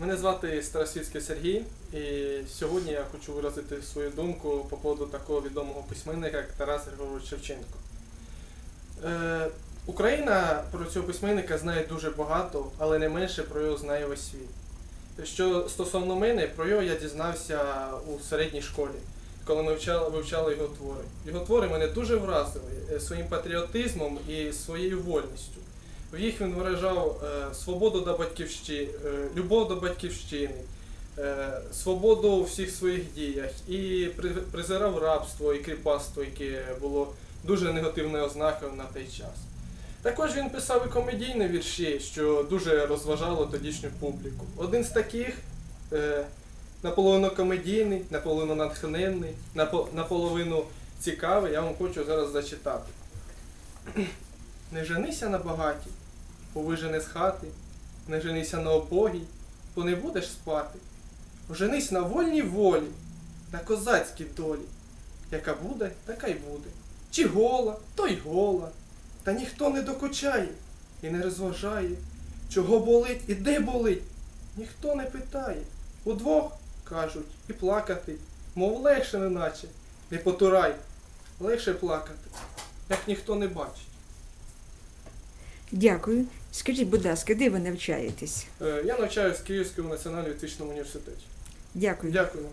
Мене звати Старосвітський Сергій, і сьогодні я хочу виразити свою думку по поводу такого відомого письменника, як Тарас Григорович Шевченко. Е, Україна про цього письменника знає дуже багато, але не менше про його знає весь світ. Що стосовно мене, про його я дізнався у середній школі, коли ми вчали, вивчали його твори. Його твори мене дуже вразили е, своїм патріотизмом і своєю вольністю. В їх він виражав е, свободу до батьківщини, любов до батьківщини, е, свободу у всіх своїх діях і при- презирав рабство і кріпацтво, яке було дуже негативною ознакою на той час. Також він писав і комедійні вірші, що дуже розважало тодішню публіку. Один з таких е, наполовину комедійний, наполовину натхненний, напо- наполовину цікавий, я вам хочу зараз зачитати. Не женися на багатій, бо вижене з хати, не женися на обогій, бо не будеш спати. Оженись на вольній волі, на козацькій долі. Яка буде, така й буде. Чи гола, то й гола. Та ніхто не докучає і не розважає, чого болить і де болить. Ніхто не питає. Удвох, кажуть, і плакати, мов легше неначе. Не потурай, легше плакати, як ніхто не бачить. Дякую. Скажіть, будь ласка, де ви навчаєтесь? Е, Я навчаюсь в Київському національному етичному університеті. Дякую. Дякую.